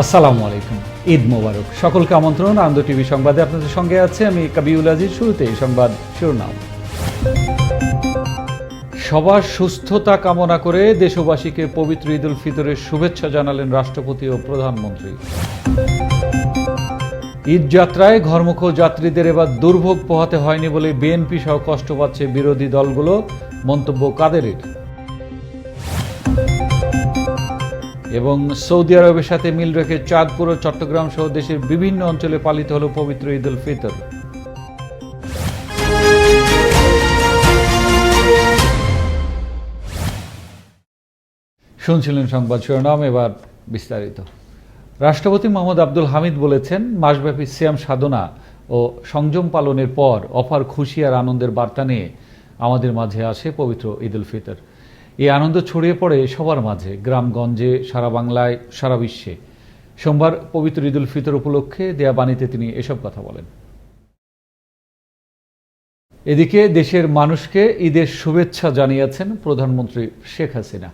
আসসালামু আলাইকুম। ঈদ মোবারক। সকলকে আমন্ত্রণ, আনন্দ টিভি সংবাদে আপনাদের সঙ্গে আছে আমি কাবিউল আজিজ, শুরুতে এই সংবাদ শিরোনাম। সবার সুস্থতা কামনা করে দেশবাসীকে পবিত্র ঈদ উল ফিতরের শুভেচ্ছা জানালেন রাষ্ট্রপতি ও প্রধানমন্ত্রী। ঈদ যাত্রায় ঘরমুখ যাত্রীদের এবার দুর্ভোগ পোহাতে হয়নি বলে বিএনপি সহ কষ্ট পাচ্ছে বিরোধী দলগুলো। মন্তব্য কাদেরের। এবং সৌদি আরবের সাথে মিল রেখে চাঁদপুর ও চট্টগ্রাম সহ দেশের বিভিন্ন অঞ্চলে পালিত হল পবিত্র ঈদ উল ফিতর। শুনছিলেন সংবাদ শিরোনাম, এবার বিস্তারিত। রাষ্ট্রপতি মোহাম্মদ আব্দুল হামিদ বলেছেন, মাসব্যাপী সিয়াম সাধনা ও সংযম পালনের পর অফার, খুশি আর আনন্দের বার্তা নিয়ে আমাদের মাঝে আসে পবিত্র ঈদ উল ফিতর। এই আনন্দ ছড়িয়ে পড়ে সবার মাঝে, গ্রামগঞ্জে, সারা বাংলায়, সারা বিশ্বে। সোমবার পবিত্র ঈদ উল ফিতর উপলক্ষে দেয়া বাণীতে তিনি এসব কথা বলেন। এদিকে দেশের মানুষকে ঈদের শুভেচ্ছা জানিয়েছেন প্রধানমন্ত্রী শেখ হাসিনা।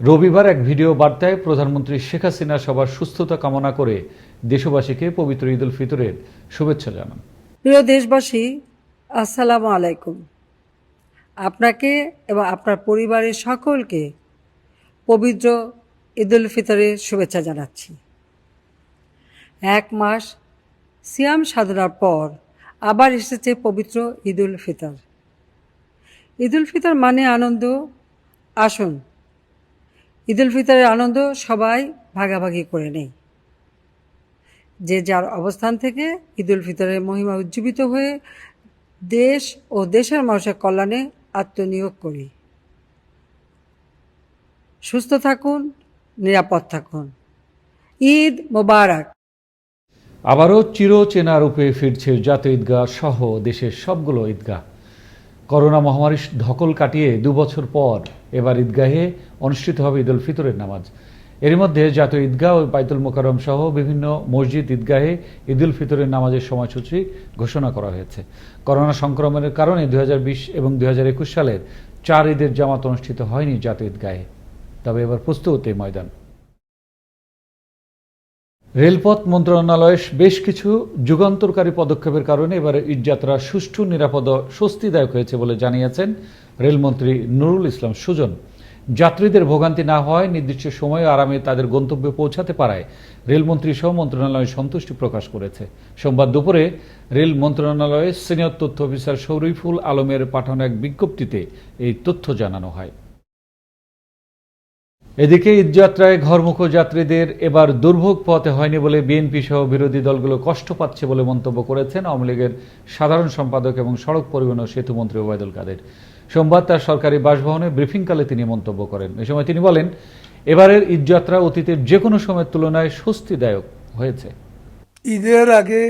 রবিবার এক ভিডিও বার্তায় প্রধানমন্ত্রী শেখ হাসিনা সবার সুস্থতা কামনা করে দেশবাসীকে পবিত্র ঈদ উল ফিতরের শুভেচ্ছা জানান। প্রিয় দেশবাসী, আসসালামু আলাইকুম। আপনাকে এবং আপনার পরিবারের সকলকে পবিত্র ঈদুল ফিতরের শুভেচ্ছা জানাচ্ছি। এক মাস সিয়াম সাধনার পর আবার এসেছে পবিত্র ঈদুল ফিতর। ঈদুল ফিতর মানে আনন্দ? আসুন, ঈদুল ফিতরের আনন্দ সবাই ভাগাভাগি করে নেই। যে যার অবস্থান থেকে ঈদুল ফিতরের মহিমা উজ্জীবিত হয়ে দেশ ও দেশের মানুষের কল্যাণে আত্মনিয়োগ করি। সুস্থ থাকুন, নিরাপদ থাকুন। ঈদ মোবারক। আবারও চিরচেনা রূপে ফিরছে জাতীয় ঈদগাহ সহ দেশের সবগুলো ঈদগাহ। করোনা মহামারীর ধকল কাটিয়ে দু বছর পর এবার ঈদগাহে অনুষ্ঠিত হবে ঈদ উল ফিতরের নামাজ। এর মধ্যে জাতীয় ঈদগাহ ও বাইতুল মোকারম সহ বিভিন্ন মসজিদ ঈদগাহে ঈদ উল ফিতরের নামাজের সময়সূচি ঘোষণা করা হয়েছে। করোনা সংক্রমণের কারণে দুই হাজার বিশ এবং দুই সালের চার ঈদের জামাত অনুষ্ঠিত হয়নি জাতীয় ঈদগাহে। তবে এবার প্রস্তুত এই ময়দান। রেলপথ মন্ত্রণালয়ের বেশ কিছু যুগান্তরকারী পদক্ষেপের কারণে এবারে ঈদযাত্রা সুষ্ঠু, নিরাপদ স্বস্তিদায়ক হয়েছে বলে জানিয়েছেন রেলমন্ত্রী নুরুল ইসলাম সুজন। যাত্রীদের ভোগান্তি না হয় নির্দিষ্ট সময়ে আরামে তাদের গন্তব্যে পৌঁছাতে পারায় রেলমন্ত্রী সহ মন্ত্রণালয় সন্তুষ্টি প্রকাশ করেছে। সোমবার দুপুরে রেল মন্ত্রণালয়ের সিনিয়র তথ্য অফিসার শরীফুল আলমের পাঠানো এক বিজ্ঞপ্তিতে এই তথ্য জানানো হয়। এদিকে ঈদযাত্রায় ঘরমুখ যাত্রীদের এবার দুর্ভোগ পথে হয়নি বলে বিএনপি সহ বিরোধী দলগুলো কষ্ট পাচ্ছে বলে মন্তব্য করেছেন আওয়ামী লীগের সাধারণ সম্পাদক এবং সড়ক পরিবহন ও সেতুমন্ত্রী ওবায়দুল কাদের। সোমবার তার সরকারি বাসভবনে ব্রিফিংকালে তিনি মন্তব্য করেন। এ সময় তিনি বলেন, এবারের ঈদযাত্রা অতীতের যে কোনো সময়ের তুলনায় স্বস্তিদায়ক হয়েছে। ঈদের আগে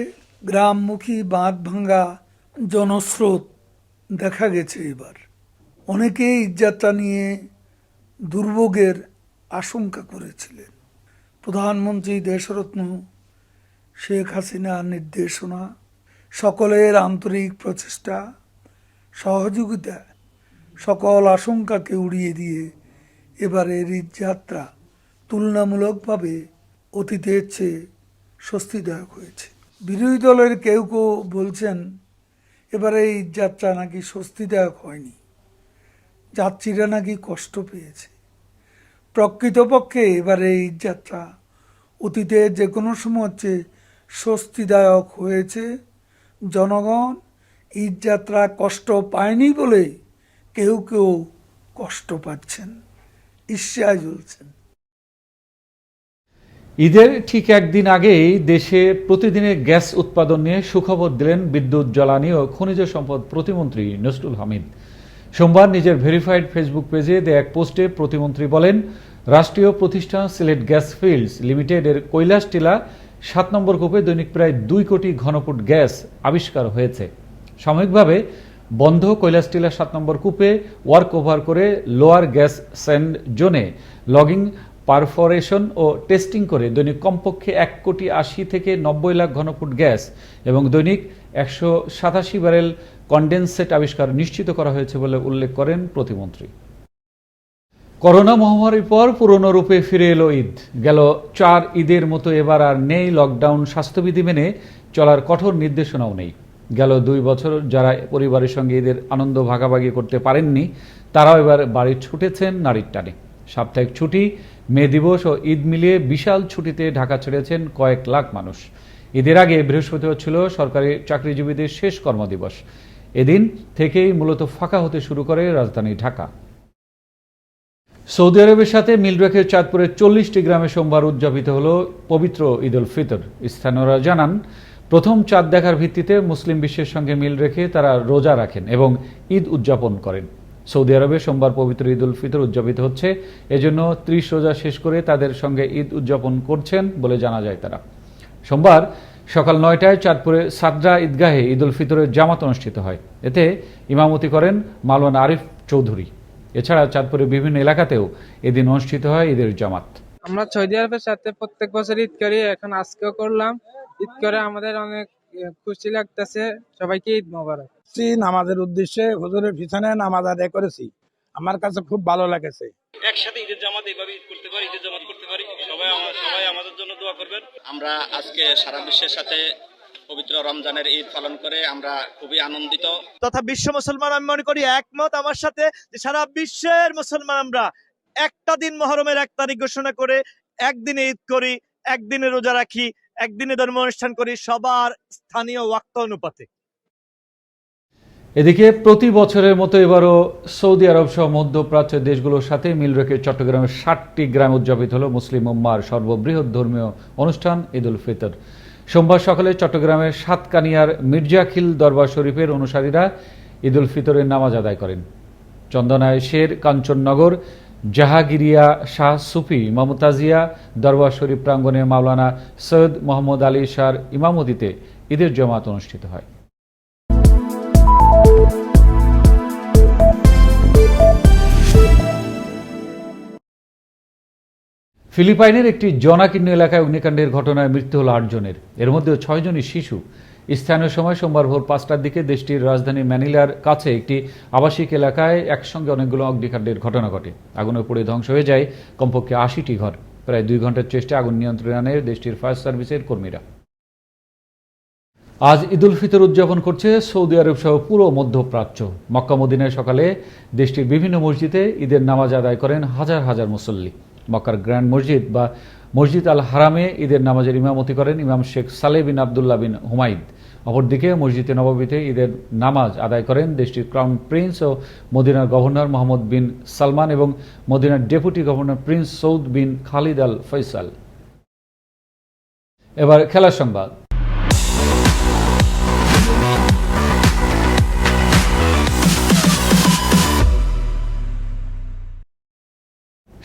গ্রামমুখী বাঁধ ভাঙ্গা জনস্রোত দেখা গেছে এবার। অনেকে ঈদযাত্রা নিয়ে দুর্ভোগের আশঙ্কা করেছিলেন। প্রধানমন্ত্রী দেশরত্ন, শেখ হাসিনার নির্দেশনা, সকলের আন্তরিক প্রচেষ্টা, সহযোগিতা, সকল আশঙ্কাকে উড়িয়ে দিয়ে এবারের ঈদযাত্রা তুলনামূলকভাবে অতীতের চেয়ে স্বস্তিদায়ক হয়েছে। বিরোধী দলের কেউ কেউ বলছেন, এবারে যাত্রা নাকি স্বস্তিদায়ক হয়নি। যাত্রীরা নাকি কষ্ট পেয়েছে। প্রকৃতপক্ষে এবারে এই যাত্রা অতীতে যে কোনো সময় হচ্ছে স্বস্তিদায়ক হয়েছে। জনগণ ঈদযাত্রা কষ্ট পায়নি বলে কেউ কেউ কষ্ট পাচ্ছেন। ঈর্ষায় জ্বলছেন ঈদের ঠিক একদিন আগেই দেশে প্রতিদিনের গ্যাস উৎপাদন নিয়ে সুখবর দিলেন বিদ্যুৎ, জ্বালানি ও খনিজ সম্পদ প্রতিমন্ত্রী নসরুল হামিদ। সোমবার নিজের ভেরিফাইড ফেসবুক পেজে দেয়া এক পোস্টে প্রতিমন্ত্রী বলেন, রাষ্ট্রীয় প্রতিষ্ঠান সিলেট গ্যাস ফিল্ডস লিমিটেডের কৈলাস টিলা সাত নম্বর কূপে দৈনিক প্রায় দুই কোটি ঘনফুট গ্যাস আবিষ্কার হয়েছে। সাময়িকভাবে বন্ধ কৈলাস টিলা সাত নম্বর কূপে ওয়ার্ক ওভার করে লোয়ার গ্যাস স্যান্ড জোনে লগিং, পারফরেশন ও টেস্টিং করে দৈনিক কমপক্ষে এক কোটি আশি থেকে নব্বই লাখ ঘনফুট গ্যাস এবং দৈনিক একশো সাতাশি ব্যারেল কন্ডেনসেট আবিষ্কার নিশ্চিত করা হয়েছে বলে উল্লেখ করেন প্রতিমন্ত্রী। করোনা মহামারীর পর পুরনো রূপে ফিরে এলো ঈদ। গেল চার ঈদের মতো এবার আর নেই লকডাউন স্বাস্থ্যবিধি মেনে চলার কঠোর নির্দেশনাও নেই। গেল দুই বছর যারা পরিবারের সঙ্গে ঈদের আনন্দ ভাগাভাগি করতে পারেননি, তারাও এবার বাড়ি ছুটেছেন নারীর টানে। সাপ্তাহিক ছুটি, মে দিবস ও ঈদ মিলিয়ে বিশাল ছুটিতে ঢাকা ছেড়েছেন কয়েক লাখ মানুষ। ঈদের আগে বৃহস্পতিবার ছিল সরকারি চাকরিজীবীদের শেষ কর্মদিবস। এদিন থেকেই মূলত ফাঁকা হতে শুরু করে রাজধানী ঢাকা। সৌদি আরবের সাথে মিল রেখে চাঁদপুরের চল্লিশটি গ্রামে সোমবার উদযাপিত হল পবিত্র ঈদ উল ফিতর। স্থানীয়রা জানান, প্রথম চাঁদ দেখার ভিত্তিতে মুসলিম বিশ্বের সঙ্গে মিল রেখে তারা রোজা রাখেন এবং ঈদ উদযাপন করেন। সৌদি আরবে সোমবার পবিত্র ঈদ উল ফিতর উদযাপিত হচ্ছে। এজন্য ত্রিশ রোজা শেষ করে তাদের সঙ্গে ঈদ উদযাপন করছেন বলে জানা যায় তারা। সোমবার সকাল নয়টায় চাঁদপুরে সাদরা ঈদগাহে ঈদ উল ফিতরের জামাত অনুষ্ঠিত হয়। এতে ইমামতি করেন মালওয়ান আরিফ চৌধুরী। এছাড়া চাঁদপুরের বিভিন্ন এলাকাতেও এদিন অনুষ্ঠিত হয় ঈদের জামাত। আমরা সৌদি আরবের সাথে প্রত্যেক বছর ঈদ করি এখন আজকেও করলাম। ঈদ করে আমাদের অনেক খুশি লাগতেছে। সবাইকে ঈদ মোবারক। নামাজের উদ্দেশ্যে হুজুরের পিছনে নামাজ আদায় করেছি। আমার কাছে খুব ভালো লাগেছে। একসাথে ঈদের জামাত এইভাবে ঈদ করতে পারি ঈদের জামাত করতে পারি সবাই সবাই আমাদের জন্য দোয়া করবেন। আমরা আজকে সারা বিশ্বের সাথে পবিত্র রমজানের ঈদ পালন করে আমরা খুবই আনন্দিত। তথা বিশ্ব মুসলমান আমি মনে করি একমত আমার সাথে যে সারা বিশ্বের মুসলমান আমরা একটা দিন মহরমের এক তারিখ ঘোষণা করে একদিনে ঈদ করি একদিনে রোজা রাখি একদিনে ধর্ম অনুষ্ঠান করি সবার স্থানীয় ওয়াক্ত অনুপাতে। এদিকে প্রতি বছরের মতো এবারও সৌদি আরব সহ মধ্যপ্রাচ্যের দেশগুলোর সাথে মিল রেখে চট্টগ্রামের ষাটটি গ্রাম উদযাপিত হল মুসলিম উম্মার সর্ববৃহৎ ধর্মীয় অনুষ্ঠান ঈদ উল ফিতর। সোমবার সকালে চট্টগ্রামের সাতকানিয়ার মির্জাখিল দরবার শরীফের অনুসারীরা ঈদ উল ফিতরের নামাজ আদায় করেন। চন্দনায় শের, কাঞ্চননগর, জাহাগিরিয়া, শাহ সুফি, মমতাজিয়া দরবার শরীফ প্রাঙ্গণে মাওলানা সৈয়দ মোহাম্মদ আলী শাহর ইমামতিতে ঈদের জামাত অনুষ্ঠিত হয়। ফিলিপাইনের একটি জনাকীর্ণ এলাকায় অগ্নিকাণ্ডের ঘটনায় মৃত্যু হল আটজনের। এর মধ্যে ছয়জনই শিশু। স্থানীয় সময় সোমবার ভোর পাঁচটার দিকে দেশটির রাজধানী ম্যানিলার কাছে একটি আবাসিক এলাকায় একসঙ্গে অনেকগুলো অগ্নিকাণ্ডের ঘটনা ঘটে। আগুনে পড়ে ধ্বংস হয়ে যায় কমপক্ষে আশিটি ঘর। প্রায় দুই ঘণ্টার চেষ্টা আগুন নিয়ন্ত্রণে আনে দেশটির ফায়ার সার্ভিসের কর্মীরা। আজ ঈদুল ফিতর উদযাপন করছে সৌদি আরব সহ পুরো মধ্যপ্রাচ্য। মক্কা মদিনায় সকালে দেশটির বিভিন্ন মসজিদে ঈদের নামাজ আদায় করেন হাজার হাজার মুসল্লি। মক্কার গ্র্যান্ড মসজিদ বা মসজিদ আল হারামে ঈদের নামাজের ইমামতি করেন ইমাম শেখ সালে বিন আবদুল্লাহ বিন হুমাইদ অপরদিকে মসজিদে নববীতে ঈদের নামাজ আদায় করেন দেশটির ক্রাউন প্রিন্স ও মদিনার গভর্নর মোহাম্মদ বিন সালমান এবং মদিনার deputy governor prince Saud bin Khalid Al Faisal এবার খেলা সংবাদ।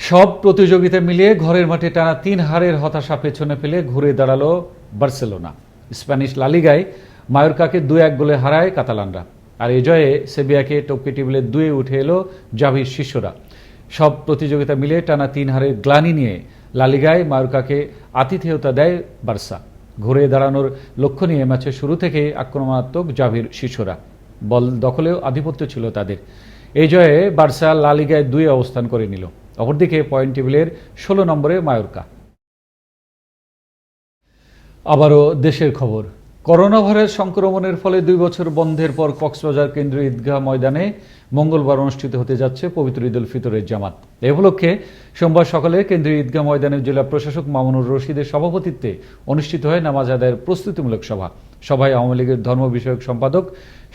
সব প্রতিযোগিতা মিলিয়ে ঘরের মাঠে টানা তিন হারের হতাশা পেছনে ফেলে ঘুরে দাঁড়াল বার্সেলোনা। স্প্যানিশ লালিগায় মায়োরকাকে দু এক গোলে হারায় কাতালানরা। আর এই জয়ে সেবিয়াকে টপকে টেবিলে দুয়ে উঠে এলো জাভির শিষ্যরা। সব প্রতিযোগিতা মিলিয়ে টানা তিন হারের গ্লানি নিয়ে লালিগায় মায়োরকাকে আতিথেয়তা দেয় বার্সা। ঘুরে দাঁড়ানোর লক্ষ্য নিয়ে ম্যাচের শুরু থেকে আক্রমণাত্মক জাভির শিষ্যরা। বল দখলেও আধিপত্য ছিল তাদের। এই জয়ে বার্সা লালিগায় দুই অবস্থান করে নিল। অপরদিকে পয়েন্ট টেবিলের ষোলো নম্বরে মায়োরকা। আবারও দেশের খবর। করোনা ভাইরাস সংক্রমণের ফলে দুই বছর বন্ধের পর কক্সবাজার কেন্দ্রীয় ঈদগাহ ময়দানে মঙ্গলবার অনুষ্ঠিত হতে যাচ্ছে পবিত্র ঈদ উল ফিতরের জামাত। এ উপলক্ষে সোমবার সকালে কেন্দ্রীয় ঈদগাহ ময়দানের জেলা প্রশাসক মামুনুর রশিদের সভাপতিত্বে অনুষ্ঠিত হয় নামাজ আদায়ের প্রস্তুতিমূলক সভা। সভায় আওয়ামী লীগের ধর্ম বিষয়ক সম্পাদক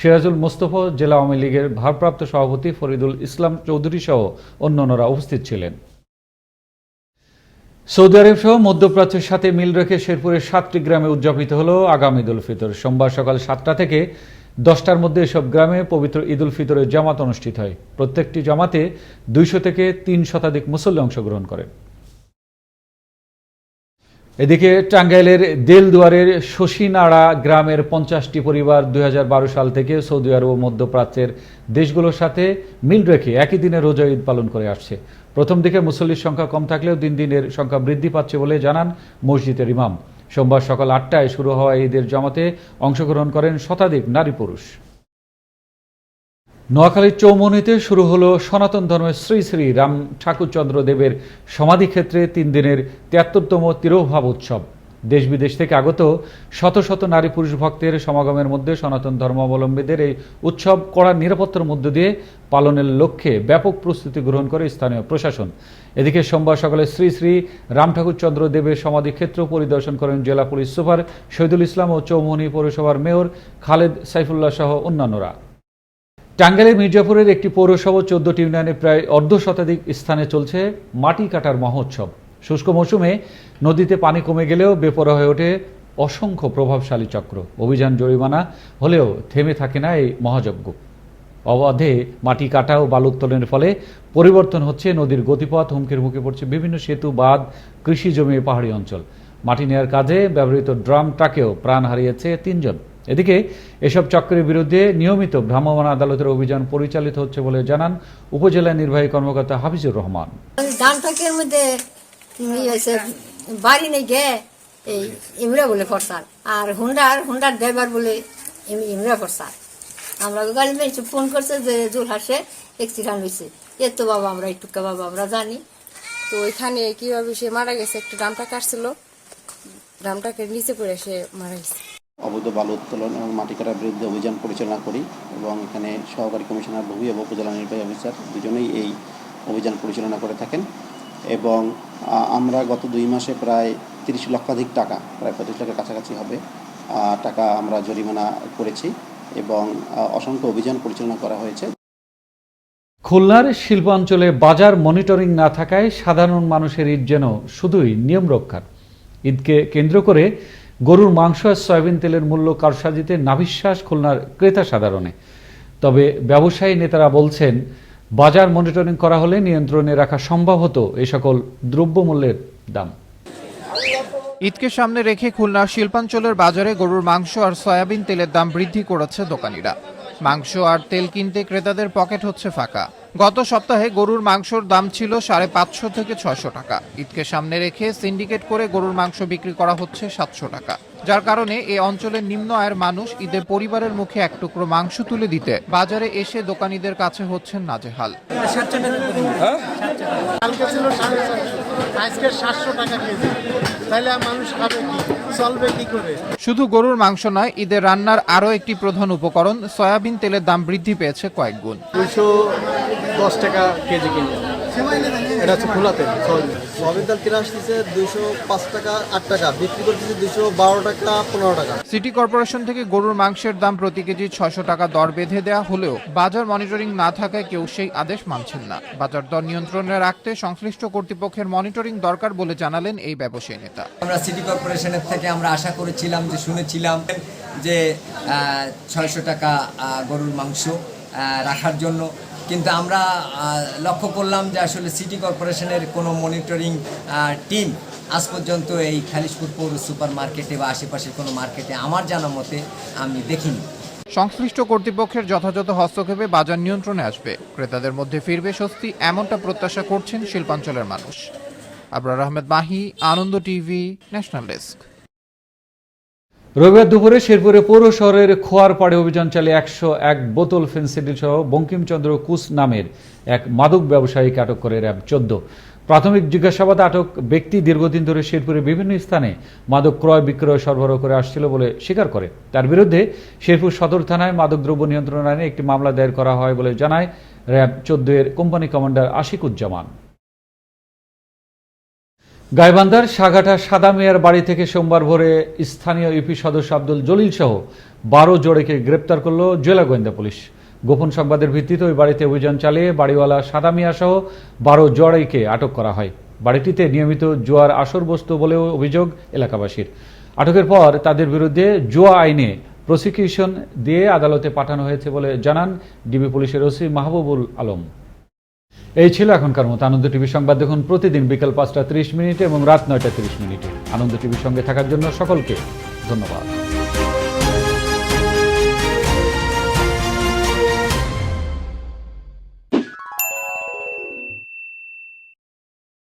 সিরাজুল মোস্তফা, জেলা আওয়ামী লীগের ভারপ্রাপ্ত সভাপতি ফরিদুল ইসলাম চৌধুরী সহ অন্যান্যরা উপস্থিত ছিলেন। সৌদি আরব সহ মধ্যপ্রাচ্যের সাথে মিল রেখে শেরপুরের সাতটি গ্রামে উদযাপিত হল আগামী ঈদ উল ফিতর। সোমবার সকাল সাতটা থেকে দশটার মধ্যে এসব গ্রামে পবিত্র ঈদ উল ফিতরের জামাত অনুষ্ঠিত হয়। প্রত্যেকটি জামাতে দুইশো থেকে তিন শতাধিক মুসল্লি অংশগ্রহণ করেন এদিকে টাঙ্গাইলের দেলদুয়ারের শশীনাড়া গ্রামের পঞ্চাশটি পরিবার দুই হাজার বারো সাল থেকে সৌদি আরব ও মধ্যপ্রাচ্যের দেশগুলোর সাথে মিল রেখে একই দিনে রোজা ঈদ পালন করে আসছে। প্রথম দিকে মুসল্লির সংখ্যা কম থাকলেও দিন দিনের সংখ্যা বৃদ্ধি পাচ্ছে বলে জানান মসজিদের ইমাম। সোমবার সকাল আটটায় শুরু হওয়া ঈদের জামাতে অংশগ্রহণ করেন শতাধিক নারী পুরুষ। নোয়াখালীর চৌমনিতে শুরু হলো সনাতন ধর্মের শ্রী শ্রী রাম ঠাকুরচন্দ্র দেবের সমাধিক্ষেত্রে তিন দিনের তিয়াত্তরতম তিরোভাব উৎসব। দেশ বিদেশ থেকে আগত শত শত নারী পুরুষ ভক্তের সমাগমের মধ্যে সনাতন ধর্মাবলম্বীদের এই উৎসব কড়া নিরাপত্তার মধ্য দিয়ে পালনের লক্ষ্যে ব্যাপক প্রস্তুতি গ্রহণ করে স্থানীয় প্রশাসন। এদিকে সোমবার সকালে শ্রী শ্রী রাম ঠাকুরচন্দ্র দেবের সমাধিক্ষেত্র পরিদর্শন করেন জেলা পুলিশ সুপার শহীদুল ইসলাম ও চৌমনি পৌরসভার মেয়র খালেদ সাইফুল্লাহ সহ অন্যান্যরা। টাঙ্গাইলের মির্জাপুরের একটি পৌরসভা চোদ্দটি ইউনিয়নে প্রায় অর্ধ শতাধিক স্থানে চলছে মাটি কাটার মহোৎসব। শুষ্ক মৌসুমে নদীতে পানি কমে গেলেও বেপরোয়া হয়ে ওঠে অসংখ্য প্রভাবশালী চক্র। অভিযান জরিমানা হলেও থেমে থাকে না এই মহাযজ্ঞ। অবাধে মাটি কাটা ও বালু উত্তোলনের ফলে পরিবর্তন হচ্ছে নদীর গতিপথ, হুমকির মুখে পড়ছে বিভিন্ন সেতু, বাঁধ, কৃষি জমি পাহাড়ি অঞ্চল। মাটি নেয়ার কাজে ব্যবহৃত ড্রাম ট্রাকেও প্রাণ হারিয়েছে তিনজন। এদিকে এসব চক্রের বিরুদ্ধে নিয়মিত ভ্রাম্যমাণ আদালতের অভিযান পরিচালিত হচ্ছে বলে জানান উপজেলা নির্বাহী কর্মকর্তা হাফিজুর রহমান। ধান মধ্যে বাড়ি নেই গে এই ইমরা বলে ফরসার আর হুন্ডার হুন্ডার ড্রাইভার বলে ইমরা ফরসার আমরা গাড়ি মেয়েছে ফোন করছে যে জোর হাসে অ্যাক্সিডেন্ট হয়েছে। এর তো বাবা আমরা একটুকা বাবা আমরা জানি। তো ওইখানে কীভাবে সে মারা গেছে? একটু ড্রামটা কাটছিল ড্রামটাকে নিচে পড়ে সে মারা গেছে। অবৈধ বালু উত্তোলন এবং মাটি কাটার বিরুদ্ধে অভিযান পরিচালনা করি এবং এখানে সহকারী কমিশনার ভূমি এবং উপজেলা নির্বাহী অফিসার দুজনেই এই অভিযান পরিচালনা করে থাকেন এবং আমরা গত দুই মাসে প্রায় তিরিশ লক্ষাধিক টাকা, প্রায় পঁচিশ লাখের কাছাকাছি হবে টাকা আমরা জরিমানা করেছি এবং অসংখ্য অভিযান পরিচালনা করা হয়েছে। খুলনার শিল্পাঞ্চলে বাজার মনিটরিং না থাকায় সাধারণ মানুষের ঈদ যেন শুধুই নিয়ম রক্ষার। ঈদকে কেন্দ্র করে গরুর মাংস আর সয়াবিন তেলের মূল্য কারসাজিতে নাভিশ্বাস খুলনার ক্রেতা সাধারণে। তবে ব্যবসায়ী নেতারা বলছেন, বাজার মনিটরিং করা হলে নিয়ন্ত্রণে রাখা সম্ভব হতো এই সকল দ্রব্যমূল্যের দাম। ঈদকে সামনে রেখে খুলনা শিল্পাঞ্চলের বাজারে গরুর মাংস আর সয়াবিন তেলের দাম বৃদ্ধি করেছে দোকানিরা। মাংস আর তেল কিনতে ক্রেতাদের পকেট হচ্ছে ফাঁকা। গত সপ্তাহে গরুর মাংসর দাম ছিল সাড়ে পাঁচশো থেকে ছয়শো টাকা। ঈদকে সামনে রেখে সিন্ডিকেট করে গরুর মাংস বিক্রি করা হচ্ছে সাতশো টাকা। যার কারণে এই অঞ্চলের নিম্ন আয়ের মানুষ ঈদের পরিবারের মুখে এক টুকরো মাংস তুলে দিতে বাজারে এসে দোকানীদের কাছে হচ্ছেন নাজেহাল। কালকে ছিল সাড়ে চারশো আজকে সাতশো টাকা কেজি। তাহলে মানুষ খাবে কি? চলবে কি করে? শুধু গরুর মাংস নয় ঈদের রান্নার আরও একটি প্রধান উপকরণ সয়াবিন তেলের দাম বৃদ্ধি পেয়েছে কয়েক গুণ। দশ টাকা কেজি কিনলাম এটা হচ্ছে খোলা তেল সয়াবিন তেল কিনে আসতেছে দুইশো পাঁচ টাকা আট টাকা। বিক্রি করতেছে দুশো বারো টাকা পনেরো টাকা। সিটি কর্পোরেশন থেকে গরুর মাংসের দাম প্রতি কেজি ছয়শো টাকা দর বেঁধে দেওয়া হলেও বাজার মনিটরিং না থাকায় কেউ সেই আদেশ মানছেন না। বাজার দর নিয়ন্ত্রণে রাখতে সংশ্লিষ্ট কর্তৃপক্ষের মনিটরিং দরকার বলে জানালেন এই ব্যবসায়ী নেতা। আমরা সিটি কর্পোরেশনের থেকে আমরা আশা করেছিলাম যে শুনেছিলাম যে ছয়শো টাকা গরুর মাংস রাখার জন্য কিন্তু আমরা লক্ষ্য করলাম যে আসলে সিটি কর্পোরেশনের কোনো মনিটরিং টিম আজ পর্যন্ত এই খালিশপুর পৌর সুপার মার্কেটে বা আশেপাশের কোনো মার্কেটে আমার জানা মতে আমি দেখিনি। সংশ্লিষ্ট কর্তৃপক্ষের যথাযথ হস্তক্ষেপে বাজার নিয়ন্ত্রণে আসবে। ক্রেতাদের মধ্যে ফিরবে স্বস্তি, এমনটা প্রত্যাশা করছেন শিল্পাঞ্চলের মানুষ। Abrar Ahmed Mahi, Ananda TV, national desk. রবিবার দুপুরে শেরপুরে পৌর শহরের খোয়ার পাড়ে অভিযান চালিয়ে একশো এক বোতল ফেন্সিডিল সহ বঙ্কিমচন্দ্র কুস নামের এক মাদক ব্যবসায়ীকে আটক করে র্যাব চোদ্দ। প্রাথমিক জিজ্ঞাসাবাদে আটক ব্যক্তি দীর্ঘদিন ধরে শেরপুরে বিভিন্ন স্থানে মাদক ক্রয় বিক্রয় সরবরাহ করে আসছিল বলে স্বীকার করে। তার বিরুদ্ধে শেরপুর সদর থানায় মাদকদ্রব্য নিয়ন্ত্রণ আইনে একটি মামলা দায়ের করা হয় বলে জানায় র্যাব চোদ্দ এর কোম্পানি কমান্ডার আশিকুজ্জামান। গাইবান্ধার সাগাঠা সাদা মিয়ার বাড়ি থেকে সোমবার ভোরে স্থানীয় ইউপি সদস্য আব্দুল জলিল সহ বারো জোড়েকে গ্রেপ্তার করল জেলা গোয়েন্দা পুলিশ। গোপন সংবাদের ভিত্তিতে ওই বাড়িতে অভিযান চালিয়ে বাড়িওয়ালা সাদা মিয়া সহ বারো জড়াইকে আটক করা হয়। বাড়িটিতে নিয়মিত জোয়ার আসর বস্তু বলেও অভিযোগ এলাকাবাসীর। আটকের পর তাদের বিরুদ্ধে জুয়া আইনে প্রসিকিউশন দিয়ে আদালতে পাঠানো হয়েছে বলে জানান ডিবি পুলিশের ওসি মাহবুবুল আলম। এই ছিল এখনকার মতো আনন্দ টিভি সংবাদ। দেখুন প্রতিদিন বিকাল পাঁচটা ত্রিশ মিনিটে এবং রাত নয়টা ত্রিশ মিনিটে। আনন্দ টিভির সঙ্গে থাকার জন্য সকলকে ধন্যবাদ।